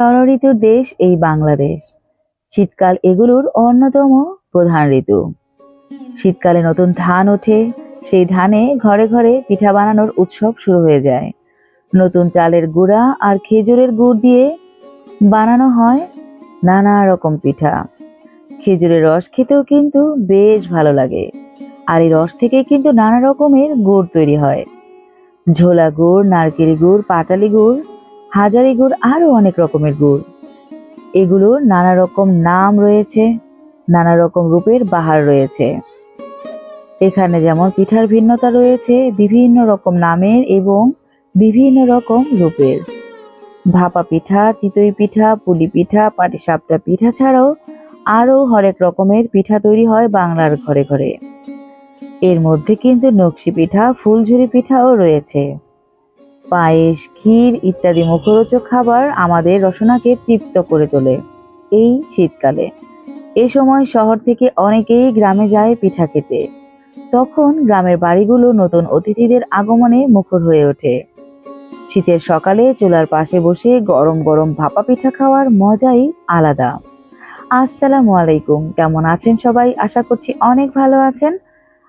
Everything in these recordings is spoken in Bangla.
ঋতুর দেশ এই বাংলাদেশ। শীতকাল এগুলোর অন্যতম প্রধান ঋতু। শীতকালে নতুন ধান ওঠে, সেই ধানে ঘরে ঘরে পিঠা বানানোর উৎসব শুরু হয়ে যায়। নতুন চালের গুঁড়া আর খেজুরের গুড় দিয়ে বানানো হয় নানা রকম পিঠা। খেজুরের রস খেতেও কিন্তু বেশ ভালো লাগে। আর এই রস থেকে কিন্তু নানা রকমের গুড় তৈরি হয়। ঝোলা গুড়, নারকেল গুড়, পাটালি গুড় হাজারি গুড় আরও অনেক রকমের গুড়। এগুলোর নানা রকম নাম রয়েছে, নানা রকম রূপের বাহার রয়েছে। এখানে যেমন পিঠার ভিন্নতা রয়েছে, বিভিন্ন রকম নামের এবং বিভিন্ন রকম রূপের। ভাপা পিঠা, চিতই পিঠা, পুলি পিঠা পাটিসাপটা পিঠা ছাড়াও আরও হরেক রকমের পিঠা তৈরি হয় বাংলার ঘরে ঘরে। এর মধ্যে কিন্তু নকশি পিঠা, ফুলঝুরি পিঠাও রয়েছে। পায়েস, ক্ষীর ইত্যাদি মুখরোচক খাবার আমাদের রসনাকে তৃপ্ত করে তোলে এই শীতকালে। এ সময় শহর থেকে অনেকেই গ্রামে যায় পিঠা খেতে। তখন গ্রামের বাড়িগুলো নতুন অতিথিদের আগমনে মুখর হয়ে ওঠে। শীতের সকালে চুলার পাশে বসে গরম গরম ভাপা পিঠা খাওয়ার মজাই আলাদা। আসসালামু আলাইকুম, কেমন আছেন সবাই? আশা করছি অনেক ভালো আছেন।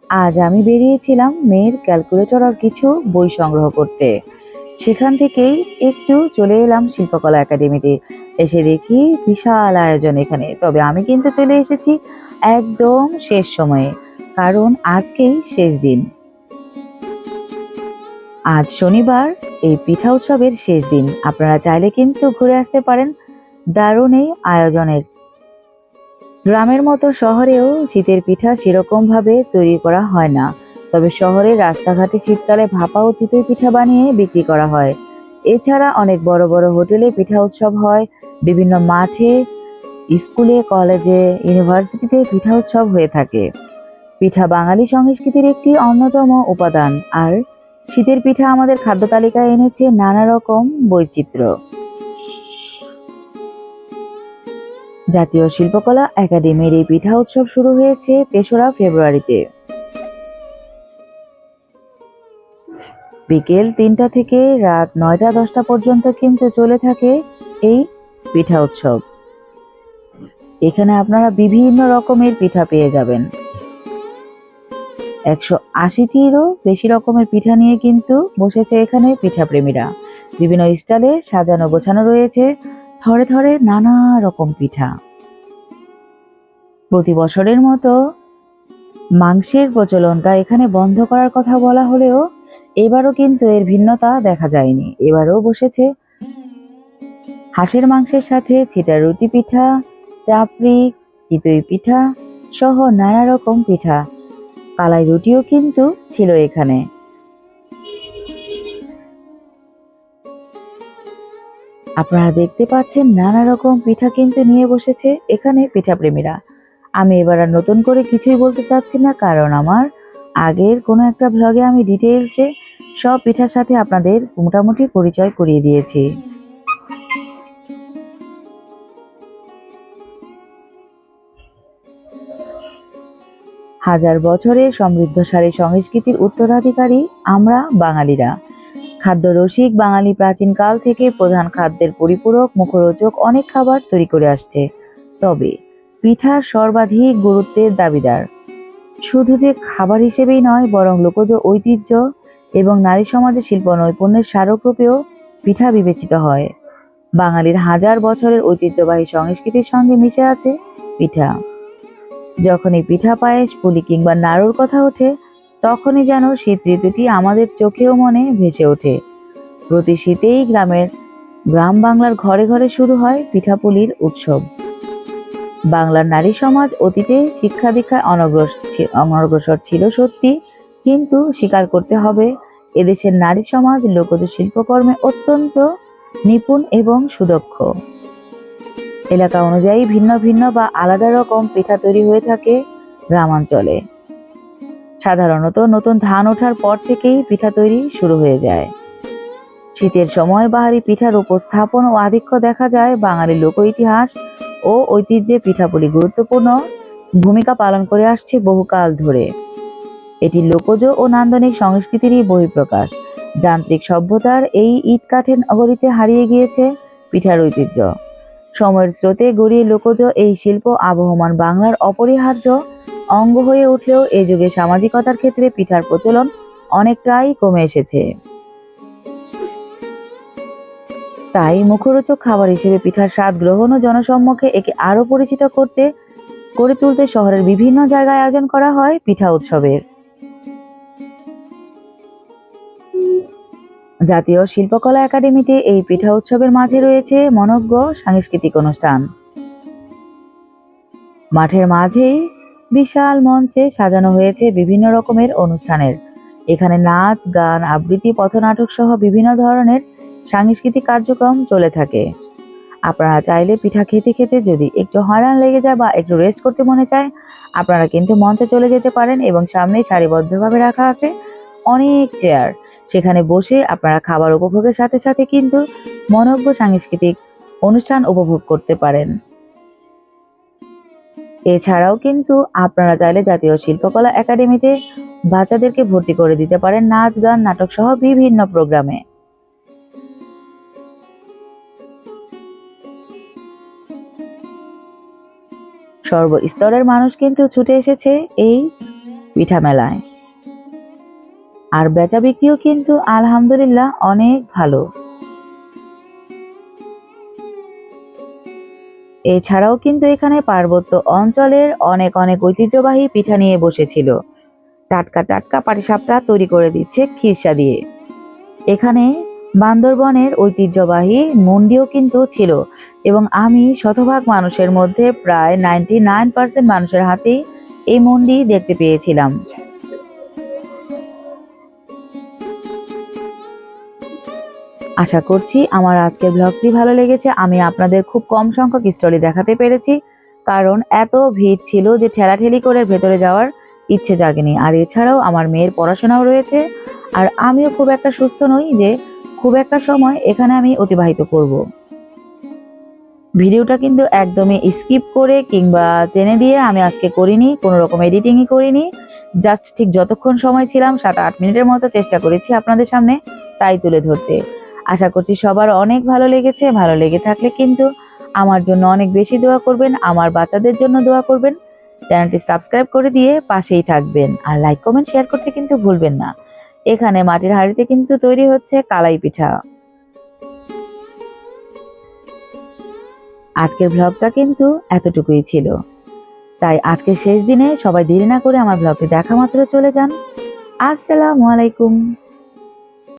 আজ আমি বেরিয়েছিলাম মেয়ের ক্যালকুলেটর আর কিছু বই সংগ্রহ করতে। সেখান থেকেই একটু চলে এলাম শিল্পকলা একাডেমিতে। এসে দেখি বিশাল আয়োজন এখানে। তবে আমি কিন্তু চলে এসেছি একদম শেষ সময়ে, কারণ আজকেই শেষ দিন। আজ শনিবার, এই পিঠা উৎসবের শেষ দিন। আপনারা চাইলে কিন্তু ঘুরে আসতে পারেন দারুণ এই আয়োজনের। গ্রামের মতো শহরেও শীতের পিঠা সেরকম ভাবে তৈরি করা হয় না। তবে শহরের রাস্তাঘাটে শীতকালে ভাপা ও চিতই পিঠা বানিয়ে বিক্রি করা হয়। এছাড়া অনেক বড় বড় হোটেলে পিঠা উৎসব হয়। বিভিন্ন মাঠে, স্কুলে, কলেজে, ইউনিভার্সিটিতে পিঠা উৎসব হয়ে থাকে। পিঠা বাঙালি সংস্কৃতির একটি অন্যতম উপাদান। আর শীতের পিঠা আমাদের খাদ্য তালিকায় এনেছে নানা রকম বৈচিত্র্য। জাতীয় শিল্পকলা একাডেমির এই পিঠা উৎসব শুরু হয়েছে তেসরা ফেব্রুয়ারিতে। বিকেল তিনটা থেকে রাত নয়টা, দশটা পর্যন্ত কিন্তু চলে থাকে এই পিঠা উৎসব। এখানে আপনারা বিভিন্ন রকমের পিঠা পেয়ে যাবেন। একশো আশিটিরও বেশি রকমের পিঠা নিয়ে কিন্তু বসেছে এখানে পিঠা প্রেমীরা বিভিন্ন স্টাইলে সাজানো, গোছানো রয়েছে থরে থরে নানা রকম পিঠা। প্রতি বছরের মতো মাংসের প্রচলনটা এখানে বন্ধ করার কথা বলা হলেও এবারও কিন্তু এর ভিন্নতা দেখা যায়নি। এবারও বসেছে হাঁসের মাংসের সাথে ছিটা রুটি পিঠা, চাপড়ি চিতই পিঠা সহ নানা রকম পিঠা। কালাই রুটিও কিন্তু ছিল এখানে। আপনারা দেখতে পাচ্ছেন নানা রকম পিঠা কিন্তু নিয়ে বসেছে এখানে পিঠাপ্রেমীরা। আমি এবার আর নতুন করে কিছুই বলতে চাচ্ছি না, কারণ আমার আগের কোনো একটা ব্লগে আমি ডিটেলসে সব পিঠার সাথে আপনাদের মোটামুটি পরিচয় করিয়ে দিয়েছি। হাজার বছরের সমৃদ্ধশালী সংস্কৃতির উত্তরাধিকারী আমরা বাঙালিরা। খাদ্য রসিক বাঙালি প্রাচীনকাল থেকে প্রধান খাদ্যের পরিপূরক, মুখরোচক অনেক খাবার তৈরি করে আসছে। তবে পিঠার সর্বাধিক গুরুত্বের দাবিদার শুধু যে খাবার হিসেবেই নয়, বরং লোকজ ঐতিহ্য এবং নারী সমাজের শিল্প নৈপুণ্যের স্মারকরূপেও পিঠা বিবেচিত হয়। বাঙালির হাজার বছরের ঐতিহ্যবাহী সংস্কৃতির সঙ্গে মিশে আছে পিঠা। যখনই পিঠা পায়েস, পুলি কিংবা নাড়ুর কথা ওঠে, তখনই যেন শীত ঋতুটি আমাদের চোখেও মনে ভেসে ওঠে। প্রতি শীতেই গ্রামের, গ্রাম বাংলার ঘরে ঘরে শুরু হয় পিঠাপুলির উৎসব। বাংলার নারী সমাজ অতীতে শিক্ষা দীক্ষায় অনগ্রস- ছি- অনগ্রসর ছিল সত্যি, কিন্তু স্বীকার করতে হবে, এদেশের নারী সমাজ লোকজ শিল্পকর্মে অত্যন্ত নিপুণ এবং সুদক্ষ। এলাকা অনুযায়ী ভিন্ন ভিন্ন বা আলাদা রকম পিঠা তৈরি হয়ে থাকে গ্রামাঞ্চলে। সাধারণত নতুন ধান ওঠার পর থেকেই পিঠা তৈরি শুরু হয়ে যায়। শীতের সময় বাহারি পিঠার উপস্থাপন ও আধিক্য দেখা যায় বাঙালি লোক ইতিহাস ও ঐতিহ্যে পিঠাপুলি গুরুত্বপূর্ণ ভূমিকা পালন করে আসছে বহুকাল ধরে। এটি লোকজ ও নান্দনিক সংস্কৃতিরই বহিঃপ্রকাশ। যান্ত্রিক সভ্যতার এই ইট কাঠের নগরীতে হারিয়ে গিয়েছে পিঠার ঐতিহ্য। সময়ের স্রোতে গড়িয়ে লোকজ এই শিল্প আবহমান বাংলার অপরিহার্য অঙ্গ হয়ে উঠলেও এ যুগে সামাজিকতার ক্ষেত্রে পিঠার প্রচলন অনেকটাই কমে এসেছে। তাই মুখরোচক খাবার হিসেবে পিঠার স্বাদ গ্রহণ ও জনসম্মুখে একে আরও পরিচিত করতে, করে তুলতে শহরের বিভিন্ন জায়গায় আয়োজন করা হয় পিঠা উৎসবের। জাতীয় শিল্পকলা একাডেমিতে এই পিঠা উৎসবের মাঝে রয়েছে মনজ্ঞ সাংস্কৃতিক অনুষ্ঠান। মাঠের মাঝেই বিশাল মঞ্চে সাজানো হয়েছে বিভিন্ন রকমের অনুষ্ঠানের। এখানে নাচ, গান, আবৃত্তি, পথনাটক সহ বিভিন্ন ধরনের সাংস্কৃতিক কার্যক্রম চলে থাকে। আপনারা চাইলে পিঠা খেতে খেতে যদি একটু হয়রান লেগে যায় বা একটু রেস্ট করতে মনে চায়, আপনারা কিন্তু মঞ্চে চলে যেতে পারেন এবং সামনেই সারিবদ্ধভাবে রাখা আছে অনেক চেয়ার সেখানে বসে আপনারা খাবার উপভোগের সাথে সাথে কিন্তু মনজ্ঞ সাংস্কৃতিক অনুষ্ঠান উপভোগ করতে পারেন। এছাড়াও কিন্তু আপনারা চাইলে জাতীয় শিল্পকলা একাডেমিতে বাচ্চাদেরকে ভর্তি করে দিতে পারেন নাচ, গান নাটক সহ বিভিন্ন প্রোগ্রামে। সর্বস্তরের মানুষ কিন্তু ছুটে এসেছে এই পিঠা মেলায়। আর বেচা বিক্রিও কিন্তু আলহামদুলিল্লাহ অনেক ভালো। এছাড়াও কিন্তু এখানে পার্বত্য অঞ্চলের অনেক অনেক ঐতিহ্যবাহী পিঠা নিয়ে বসেছিল। টাটকা টাটকা পাটিসাপটা তৈরি করে দিচ্ছে খিরসা দিয়ে। এখানে বান্দরবনের ঐতিহ্যবাহী মন্ডিও কিন্তু ছিল এবং আমি শতভাগ মানুষের মধ্যে প্রায় নাইনটি নাইন পার্সেন্ট মানুষের হাতেই এই মন্ডি দেখতে পেয়েছিলাম। আশা করছি আমার আজকের ব্লগটি ভালো লেগেছে। আমি আপনাদের খুব কম সংখ্যক স্টোরি দেখাতে পেরেছি, কারণ এত ভিড় ছিল যে ঠেলাঠেলি করে ভেতরে যাওয়ার ইচ্ছে জাগেনি। আর এছাড়াও আমার মেয়ের পড়াশোনাও রয়েছে, আর আমিও খুব একটা সুস্থ নই যে খুব একটা সময় এখানে আমি অতিবাহিত করব। ভিডিওটা কিন্তু একদমই স্কিপ করে কিংবা টেনে দিয়ে আমি আজকে করিনি, কোনো রকম এডিটিংই করিনি। জাস্ট ঠিক যতক্ষণ সময় ছিলাম সাত আট মিনিটের মতো চেষ্টা করেছি আপনাদের সামনে তাই তুলে ধরতে। আশা করছি সবার অনেক ভালো লেগেছে, ভালো লেগে থাকলে কিন্তু আমার জন্য অনেক বেশি দোয়া করবেন, আমার বাচ্চাদের জন্য দোয়া করবেন। চ্যানেলটি সাবস্ক্রাইব করে দিয়ে পাশেই থাকবেন আর লাইক, কমেন্ট, শেয়ার করতে কিন্তু ভুলবেন না। এখানে মাটির হাঁড়িতে কিন্তু তৈরি হচ্ছে কালাই পিঠা। আজকের ভ্লগটা কিন্তু এতটুকুই ছিল। তাই আজকে শেষ দিনে সবাই দেরি না করে আমার ভ্লগটি দেখা মাত্র চলে যান। আসসালামু আলাইকুম।